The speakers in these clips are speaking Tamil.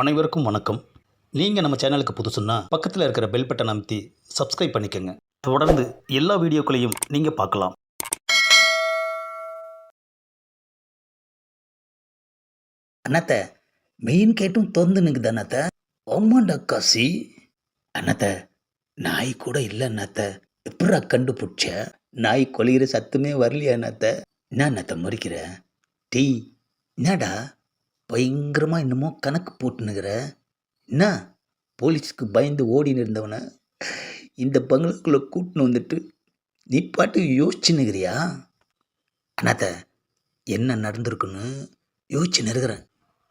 அனைவருக்கும் வணக்கம். நீங்கள் நம்ம சேனலுக்கு புதுசுன்னா பக்கத்தில் இருக்கிற பெல் பட்டன் அமைத்தி சப்ஸ்கிரைப் பண்ணிக்கோங்க. தொடர்ந்து எல்லா வீடியோக்களையும் நீங்கள் பார்க்கலாம். அண்ணாத்த மெயின் கேட்டும் திறந்து நிற்குது அண்ணாத்த. ஆமாண்டா காசி. அண்ணாத்த நாய் கூட இல்லை அண்ணாத்த. எப்படா கண்டுபிடிச்ச? நாய் கொலைகிற சத்துமே வரலையா அண்ணாத்த? என்ன அண்ணாத்த முறிக்கிற? டீ என்னடா? பயங்கரமாக என்னமோ கணக்கு போட்டுனுக்கிற என்ன? போலீஸ்க்கு பயந்து ஓடின்னு இருந்தவனை இந்த பங்களாக்குள்ளே கூட்டின்னு வந்துட்டு நீ பாட்டு யோசிச்சுன்னுக்கிறியா அண்ணாத்த என்ன நடந்திருக்குன்னு யோசிச்சு இருக்கிறேன்.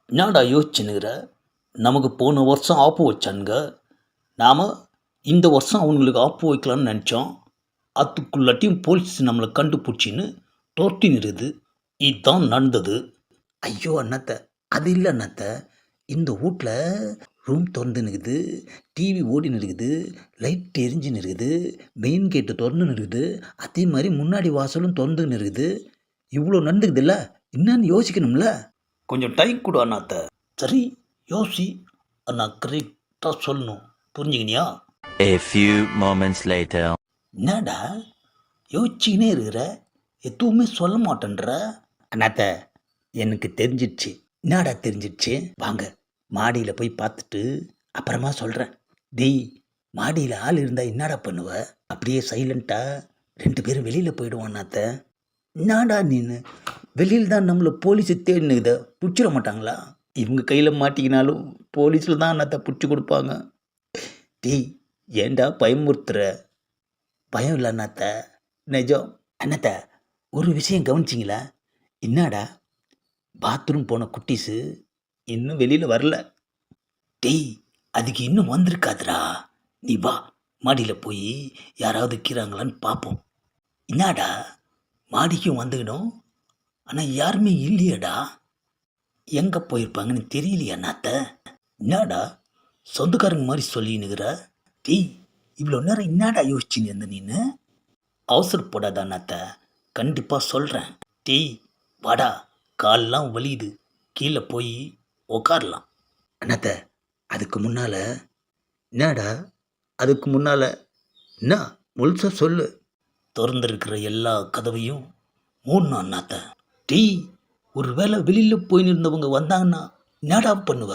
என்னடா யோசிச்சுனுங்கிற நமக்கு போன வருஷம் ஆப்பு வச்சானுங்க. நாம் இந்த வருஷம் அவங்களுக்கு ஆப்பு வைக்கலாம்னு நினச்சோம். அதுக்குள்ளாட்டியும் போலீஸ் நம்மளை கண்டுபிடிச்சின்னு துரத்தி நிறுது இதுதான் நடந்தது. ஐயோ அண்ணத்தை அது இல்லை அண்ணாத்த இந்த வீட்டில் ரூம் திறந்து நிற்குது டிவி ஓடின்னு இருக்குது லைட் எரிஞ்சுன்னு இருக்குது மெயின் கேட்டு திறந்துன்னு இருக்குது அதே மாதிரி முன்னாடி வாசலும் திறந்துன்னு இருக்குது இவ்வளோ நடந்துக்குதுல்ல? என்னன்னு யோசிக்கணும்ல? கொஞ்சம் டைம் கொடு அண்ணாத்த. சரி யோசி. அண்ணா கரெக்டாக சொல்லணும். புரிஞ்சுக்கினியா? A few moments later. என்னடா? யோசிச்சுக்கினே இருக்கிற? எதுவுமே சொல்ல மாட்டேன்ற? அண்ணாத்த எனக்கு தெரிஞ்சிடுச்சு என்னடா தெரிஞ்சிடுச்சு? வாங்க மாடியில் போய் பார்த்துட்டு அப்புறமா சொல்கிறேன் டெய் மாடியில் ஆள் இருந்தால் என்னடா பண்ணுவ? அப்படியே சைலண்ட்டாக ரெண்டு பேரும் வெளியில் போயிடுவோம் என்னடா நீனு? வெளியில் தான் நம்மளை போலீஸை தேடினுக்குத பிடிச்சிட மாட்டாங்களா? இவங்க கையில் மாட்டிக்கினாலும் போலீஸில் தான் அண்ணாத்த பிடிச்சி கொடுப்பாங்க. டேய் ஏன்டா பயமுறுத்துற? பயம் இல்லை அண்ணாத்த. நிஜம். அண்ணாத்த ஒரு விஷயம் கவனிச்சிங்களா? என்னடா? பாத்ரூம் போன குட்டிஸு இன்னும் வெளியில் வரல. டேய் அதுக்கு இன்னும் வந்திருக்காதுடா. நீ வா மாடியில் போய் யாராவது கீறாங்களான்னு பார்ப்போம் என்னடா? மாடிக்கும் வந்துக்கணும். ஆனால் யாருமே இல்லையேடா. எங்கே போயிருப்பாங்கன்னு தெரியலையா நாத்த? என்னடா? சொந்தக்காரங்க மாதிரி சொல்லினுக்கிற டேய் இவ்வளோ நேரம் என்னடா யோசிச்சுன்னு இருந்த நீனு? அவசரப்படாதா நாத்த கண்டிப்பாக சொல்கிறேன் டேய் வாடா. கால்லாம் வலியுது. கீழே போய் உக்காரலாம். அண்ணாத்த அதுக்கு முன்னால் என்னடா அதுக்கு முன்னால் என்ன முழுசாக சொல்லு. திறந்திருக்கிற எல்லா கதவையும் மூடணும் அண்ணாத்த. டேய் ஒருவேளை வெளியில் போயின்னு இருந்தவங்க வந்தாங்கன்னா என்னடா பண்ணுவ?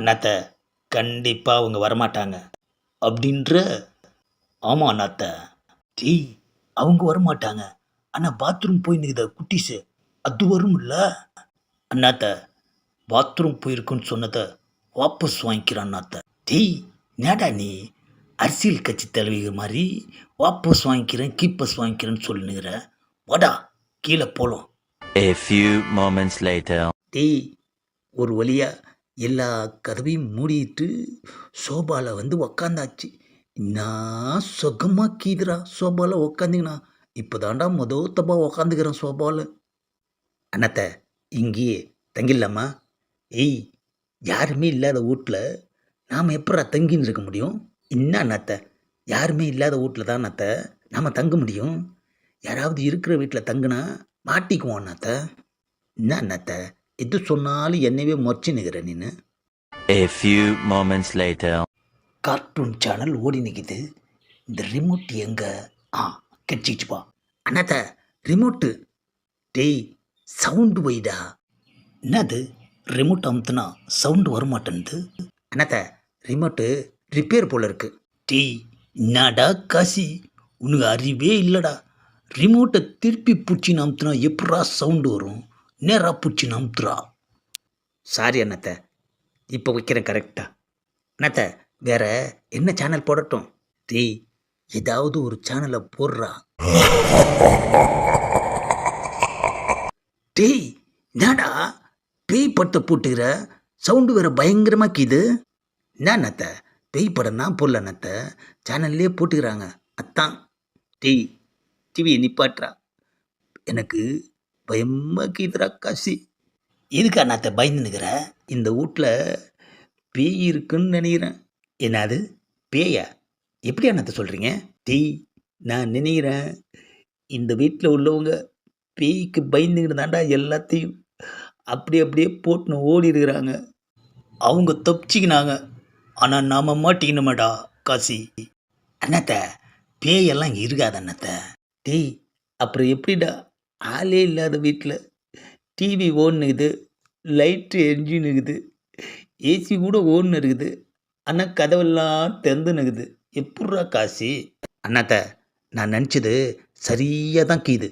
அண்ணாத்த கண்டிப்பாக அவங்க வரமாட்டாங்க. அப்படின்ற ஆமாம் அண்ணாத்த. டேய் அவங்க வரமாட்டாங்க. ஆனால் பாத்ரூம் போய் நிற்குத குட்டீஸு அது வரும்ல அண்ணாத்த பாத்ரூம் போயிருக்குன்னு சொன்னதை வாபஸ் வாங்கிக்கிறான் அண்ணாத்த. டேய் நேடா நீ? அரசியல் கட்சி தலைவிகள் மாதிரி வாபஸ் வாங்கிக்கிறேன் கீப்பஸ் வாங்கிக்கிறேன்னு சொல்லுங்கிற வாடா கீழே போகலாம் A few moments later. டேய் ஒரு வழியா எல்லா கதவையும் மூடிட்டு சோபாவில் வந்து உக்காந்தாச்சு. நான் சுகமாக கீதுரா சோபாவில் உக்காந்திங்கண்ணா இப்போ தாண்டா மொதல் தப்பா உக்காந்துக்கிறேன் சோபாவில் அண்ணாத்த இங்கேயே தங்கிடலாமா? ஏய் யாருமே இல்லாத வீட்டில் நாம் எப்படா தங்கின்னு இருக்க முடியும்? என்ன அண்ணாத்த யாருமே இல்லாத வீட்டில் தான் அண்ணாத்த நாம் தங்க முடியும்? யாராவது இருக்கிற வீட்டில் தங்குனா மாட்டிக்குவோம் அண்ணாத்த. என்ன அண்ணாத்த எது சொன்னாலும் என்னவே முறைச்சி நிற்கிற நீனு? A few moments later. Cartoon channel ஓடி நிற்கிது இந்த ரிமோட் எங்க? ஆ கட்சிச்சுப்பா அண்ணாத்த ரிமோட்டு டேய் சவுண்டு வைடா. என்னது? ரிமோட் அமுத்துனா சவுண்டு வரமாட்டேன்து அண்ணாத்த ரிமோட்டு ரிப்பேர் போல இருக்கு. டேய் என்னடா காசி? உனக்கு அறிவே இல்லைடா. ரிமோட்டை திருப்பி பிடிச்சின்னு அமுத்துனா எப்படா சவுண்டு வரும்? நேராக பிடிச்சின்னு அமுத்துறா. சாரி அண்ணாத்த. இப்போ வைக்கிறேன் கரெக்டா அண்ணாத்த வேற என்ன சேனல் போடட்டும்? டேய் ஏதாவது ஒரு சேனலை போடுறா. டேய் என்னடா? பேய் படத்தை போட்டுக்கிற? சவுண்டு வேற பயங்கரமாக கீது என்ன அண்ணாத்த? பேய் படம் தான் போடல நத்த சேனல்லே போட்டுக்கிறாங்க. அத்தான் டேய் டிவியை நிப்பாட்டுறா. எனக்கு பயமாக கீதுரா காசி. எதுக்கா அண்ணாத்த பயந்து நிற்கிற இந்த வீட்டில் பேய் இருக்குன்னு நினைக்கிறேன். என்னது? பேயா? எப்படி அண்ணாத்த சொல்கிறீங்க டேய் நான் நினைக்கிறேன். இந்த வீட்டில் உள்ளவங்க பேய்க்கு பயந்துக்கிட்டு தாண்டா எல்லாத்தையும் அப்படி அப்படியே போட்டுன்னு ஓடி இருக்கிறாங்க அவங்க தப்பிச்சிக்கினாங்க. ஆனால் நாம் மாட்டிக்கணுமாடா காசி? அண்ணாத்த பேயெல்லாம் இருக்காது அண்ணாத்த. டேய் அப்புறம் எப்படிடா? ஆளே இல்லாத வீட்டில் டிவி ஓடுனுக்குது லைட்டு எரிஞ்சுன்னுக்குது ஏசி கூட ஓடுன்னு இருக்குது ஆனால் கதவெல்லாம் திறந்துனுக்குது. எப்பட்றா காசி? அண்ணாத்த நான் நினச்சது சரியாக தான் கீது.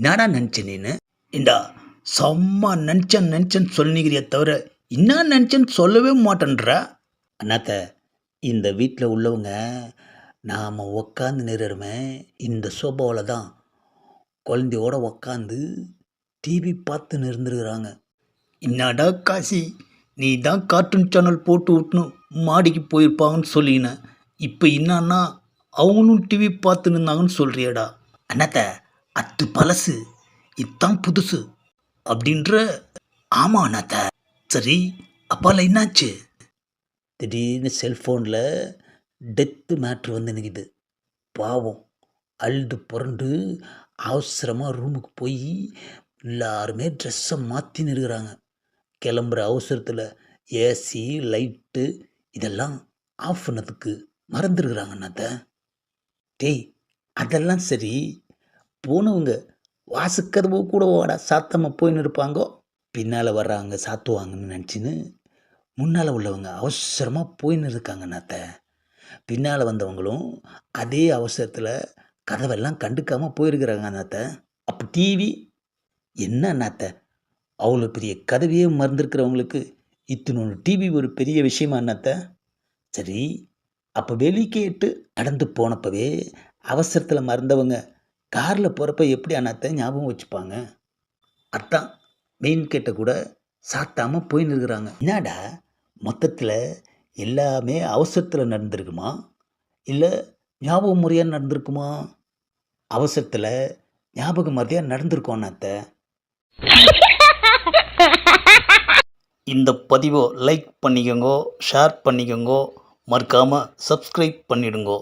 என்னடா நினச்சேன் நீனு? இந்தா செம்ம நினச்சேன் நினச்சேன்னு சொல்லிக்கிறிய தவிர என்ன நினச்சேன்னு சொல்லவே மாட்டேன்ற? அண்ணாத்த இந்த வீட்டில் உள்ளவங்க நாம் உக்காந்து நிறுறமே இந்த சோபாவில் தான் குழந்தையோட உக்காந்து டிவி பார்த்து நிறுந்துருக்குறாங்க என்னடா காசி நீ தான் கார்ட்டூன் சேனல் போட்டு விட்டுணும் மாடிக்கு போயிருப்பாங்கன்னு சொல்லினேன் இப்போ என்னன்னா அவங்களும் டிவி பார்த்து நின்னாங்கன்னு சொல்கிறியடா அண்ணாத்த அத்து பழசு இதுதான் புதுசு அப்படின்ற ஆமா அண்ணாத்த சரி அப்பால என்னாச்சு? திடீர்னு செல்ஃபோனில் டெத்து மேட்ரு வந்து நிற்குது பாவம் அழுது புரண்டு அவசரமாக ரூமுக்கு போய் எல்லாருமே ட்ரெஸ்ஸை மாற்றின்னு இருக்கிறாங்க கிளம்புற அவசரத்தில் ஏசி லைட்டு இதெல்லாம் ஆஃப் பண்ணதுக்கு மறந்துருக்குறாங்க அண்ணாத்த டேய் அதெல்லாம் சரி போனவங்க வாசுக்கதவு கூட வாடா சாத்தமாக போயின்னு இருப்பாங்கோ. பின்னால் வர்றாங்க சாத்துவாங்கன்னு நினச்சின்னு முன்னால் உள்ளவங்க அவசரமாக போயின்னு இருக்காங்க நாத்த பின்னால் வந்தவங்களும் அதே அவசரத்தில் கதவெல்லாம் கண்டுக்காமல் போயிருக்கிறாங்க நாத்த அப்போ டிவி என்ன நாத்த அவ்வளோ பெரிய கதவையே மறந்துருக்கிறவங்களுக்கு இத்தினொன்று டிவி ஒரு பெரிய விஷயமா நாத்த சரி அப்போ வெளிக்கேட்டு நடந்து போனப்பவே அவசரத்தில் மறந்தவங்க காரில் போகிறப்ப எப்படி அண்ணாத்த ஞாபகம் வச்சுப்பாங்க? அத்தான் மெயின் கேட்ட கூட சாத்தாமல் போயின்னு இருக்கிறாங்க என்னடா? மொத்தத்தில் எல்லாமே அவசரத்தில் நடந்திருக்குமா? இல்லை ஞாபகம் முறையாக நடந்திருக்குமா? அவசரத்தில் ஞாபக மறையாக நடந்திருக்கோம் அண்ணாத்த? இந்த பதிவை லைக் பண்ணிக்கோங்க ஷேர் பண்ணிக்கோங்க மறக்காமல் சப்ஸ்கிரைப் பண்ணிடுங்கோ.